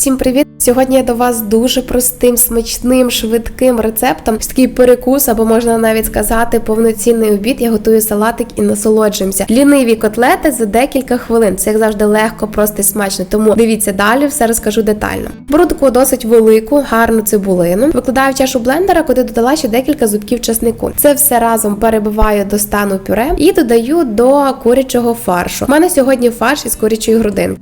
Всім привіт! Сьогодні я до вас дуже простим, смачним, швидким рецептом. Такий перекус, або можна навіть сказати, повноцінний обід. Я готую салатик і насолоджуємося. Ліниві котлети за декілька хвилин. Це як завжди легко, просто і смачно. Тому дивіться далі, все розкажу детально. Беру таку досить велику, гарну цибулину. Викладаю в чашу блендера, куди додала ще декілька зубків часнику. Це все разом перебиваю до стану пюре і додаю до курячого фаршу. У мене сьогодні фарш із курячої грудинки.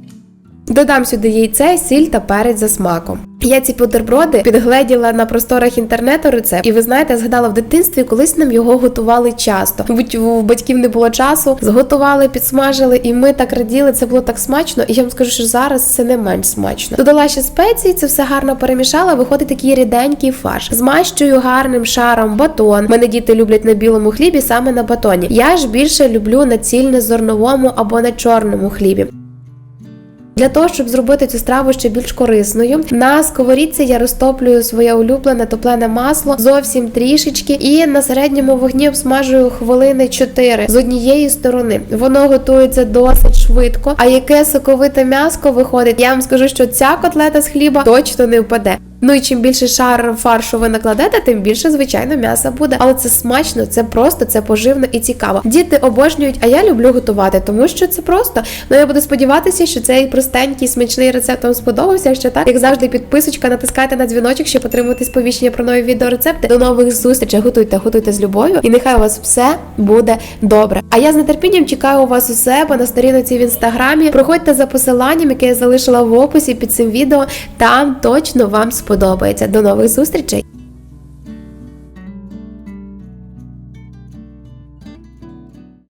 Додам сюди яйце, сіль та перець за смаком. Я ці бутерброди підгледіла на просторах інтернету рецепт, і ви знаєте, згадала в дитинстві, колись нам його готували часто. Мабуть, у батьків не було часу, зготували, підсмажили, і ми так раділи. Це було так смачно. І я вам скажу, що зараз це не менш смачно. Додала ще спеції, це все гарно перемішала. Виходить такий ріденький фарш. Змащую гарним шаром батон. Мене діти люблять на білому хлібі, саме на батоні. Я ж більше люблю на цільнозерновому або на чорному хлібі. Для того, щоб зробити цю страву ще більш корисною, на сковорідці я розтоплюю своє улюблене топлене масло зовсім трішечки, і на середньому вогні обсмажую хвилини 4 з однієї сторони. Воно готується досить швидко. А яке соковите м'яско виходить, я вам скажу, що ця котлета з хліба точно не впаде. Ну і чим більше шар фаршу ви накладете, тим більше, звичайно, м'яса буде. Але це смачно, це просто, це поживно і цікаво. Діти обожнюють, а я люблю готувати, тому що це просто. Ну я буду сподіватися, що цей простенький смачний рецепт вам сподобався. Якщо так, як завжди, підписочка, натискайте на дзвіночок, щоб отримувати сповіщення про нові відеорецепти. До нових зустрічей. Готуйте, готуйте з любов'ю, і нехай у вас все буде добре. А я з нетерпінням чекаю у вас у себе на сторінці в інстаграмі. Проходьте за посиланням, яке я залишила в описі під цим відео. Там точно вам сподобається. До нових зустрічей!